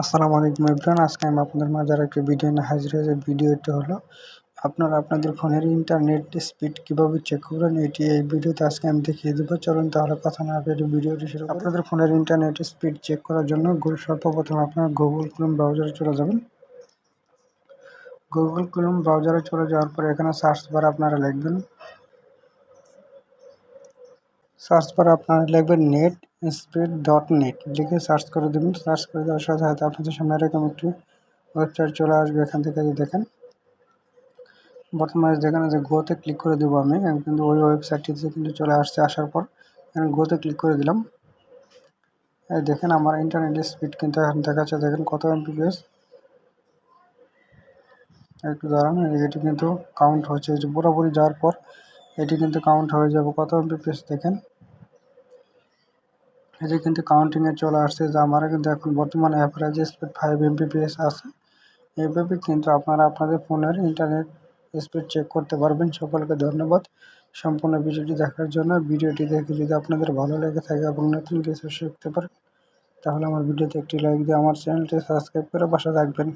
আসসালামু আলাইকুম এভরিওয়ান আজকে আমি আপনাদের মাঝে একটি ভিডিও নিয়ে হাজির হয়েছে। ভিডিওটি হলো, আপনারা আপনাদের ফোনের ইন্টারনেট স্পিড কীভাবে চেক করবেন এটি এই ভিডিওতে আজকে আমি দেখিয়ে দেবো। চলুন তাহলে কথা না পেরে ভিডিওটি শুরু আপনাদের ফোনের ইন্টারনেট স্পিড চেক করার জন্য সর্বপ্রথম আপনারা গুগল ক্রোম ব্রাউজারে চলে যাবেন। গুগল ক্রোম ব্রাউজারে চলে যাওয়ার পরে এখানে সার্চ বার আপনারা লিখবেন। সার্চ বারে আপনারা লিখবেন নেট স্পিড ডট নেট লিখে সার্চ করে দেবেন। সার্চ করে দেওয়ার সাথে সাথে আপনাদের সামনে এরকম একটি ওয়েবসাইট চলে আসবে এখান থেকে দেখেন। বর্তমানে যেখানে যে গোতে ক্লিক করে দেবো আমি কিন্তু ওই ওয়েবসাইটটিতে কিন্তু চলে আসছে আসার পর। এখানে গোতে ক্লিক করে দিলাম। দেখেন আমার ইন্টারনেটের স্পিড কিন্তু এখন দেখাচ্ছে। দেখেন কত এমপিপিএস একটু দাঁড়ান এটি কিন্তু কাউন্ট হচ্ছে। পুরোপুরি যাওয়ার পর এটি কিন্তু কাউন্ট হয়ে যাবে। কত এমপিপিএস দেখেন? যে কিন্তু কাউন্টিংয়ে চলে আসছে, যে আমারও কিন্তু এখন বর্তমানে অ্যাভারেজ স্পিড ফাইভ এমপিপিএস আছে। এইভাবে কিন্তু আপনারা আপনাদের ফোনের ইন্টারনেট স্পিড চেক করতে পারবেন। সকলকে ধন্যবাদ। সম্পূর্ণ ভিডিওটি দেখার জন্য ভিডিওটি দেখে যদি আপনাদের ভালো লেগে থাকে এবং নতুন কিছু শিখতে পারেন, তাহলে আমার ভিডিওতে একটি লাইক দিয়ে আমার চ্যানেলটি সাবস্ক্রাইব করে পাশে রাখবেন